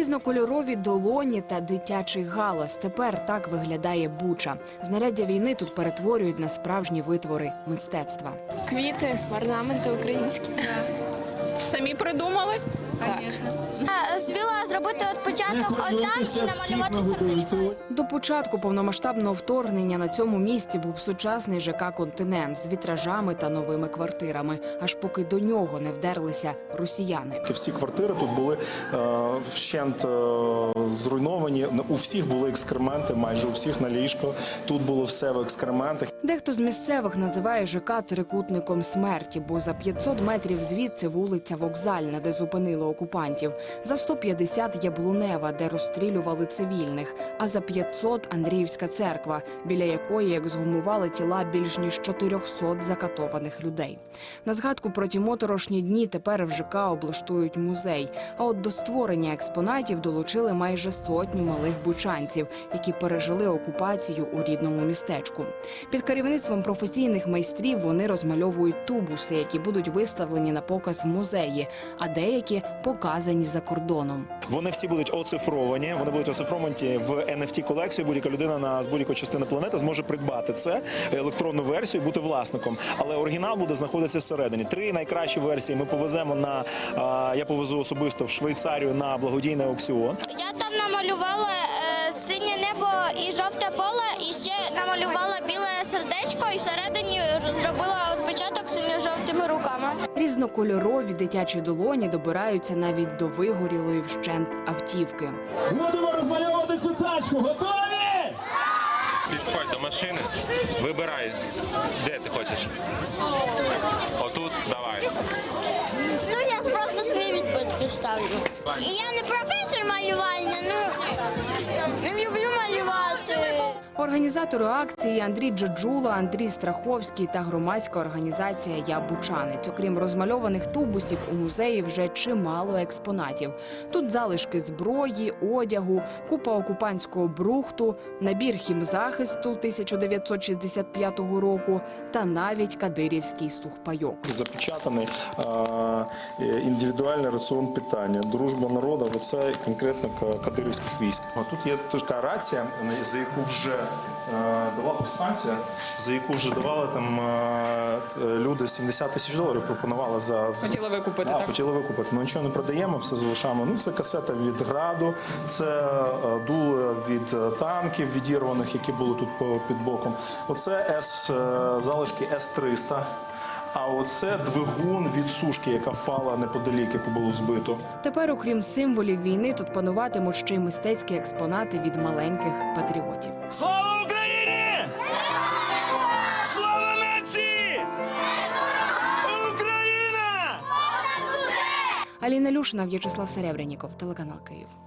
Різнокольорові долоні та дитячий галас. Тепер так виглядає буча. Знаряддя війни тут перетворюють на справжні витвори мистецтва. Квіти, орнаменти українські. Самі придумали? Спіла зробити от початок отам і намалювати сердечко. До початку повномасштабного вторгнення на цьому місці був сучасний ЖК «Континент» з вітражами та новими квартирами, аж поки до нього не вдерлися росіяни. Всі квартири тут були е, вщент е, зруйновані. У всіх були екскременти, майже у всіх на ліжко. Тут було все в екскрементах. Дехто з місцевих називає ЖК трикутником смерті, бо за 500 метрів звідси вулиця Вокзальна, де зупинили окупантів, за 150 Яблунева, де розстрілювали цивільних, а за 500 Андріївська церква, біля якої ексгумували тіла більш ніж 400 закатованих людей. На згадку про ті моторошні дні тепер в ЖК облаштують музей. А от до створення експонатів долучили майже сотню малих бучанців, які пережили окупацію у рідному містечку. Під керівництвом професійних майстрів вони розмальовують тубуси, які будуть виставлені на показ в музеї, а деякі показані за кордоном. Вони всі будуть оцифровані. Вони будуть оцифровані в NFT колекцію. Будь-яка людина на з будь-якої частини планети зможе придбати це електронну версію, бути власником. Але оригінал буде знаходитися всередині. Три найкращі версії ми повеземо на я повезу особисто в Швейцарію на благодійний аукціон. Я там намалювала е, синє небо і жовте поле, і ще намалювала біле сердечко, і всередині зробила от початок синьо-жовтими руками. Різнокольорові дитячі долоні добираються навіть до вигорілої вщент автівки. Будемо розмальовувати цю тачку. Готові? Підходь до машини, вибирай, де ти хочеш. Отут, давай. Ну я просто свій відбитки ставлю. Я не професор малювання, ну не люблю малювати. Організатори акції Андрій Джаджула, Андрій Страховський та громадська організація Я Бучанець. Окрім розмальованих тубусів, у музеї вже чимало експонатів. Тут залишки зброї, одягу, купа окупантського брухту, набір хімзахисту 1965 року та навіть кадирівський сухпайок. Запечатаний е, індивідуальний раціон питання, дружба народу, це конкретно кадирівських військ. А тут є така рація, за яку вже е, давала станція, за яку вже давали там е, люди 70 тисяч доларів пропонували за Хотіли викупити, Да, так? хотіли викупити. Ну нічого не продаємо, все залишаємо. Ну це касета від граду, це е, дуло від е, танків відірваних, які були тут по- під боком. Оце С е, залишки С-300. А оце двигун від сушки, яка впала неподалік, яку було збито. Тепер, окрім символів війни, тут пануватимуть ще й мистецькі експонати від маленьких патріотів. Аліна Люшина, В'ячеслав Серебряніков, телеканал Київ.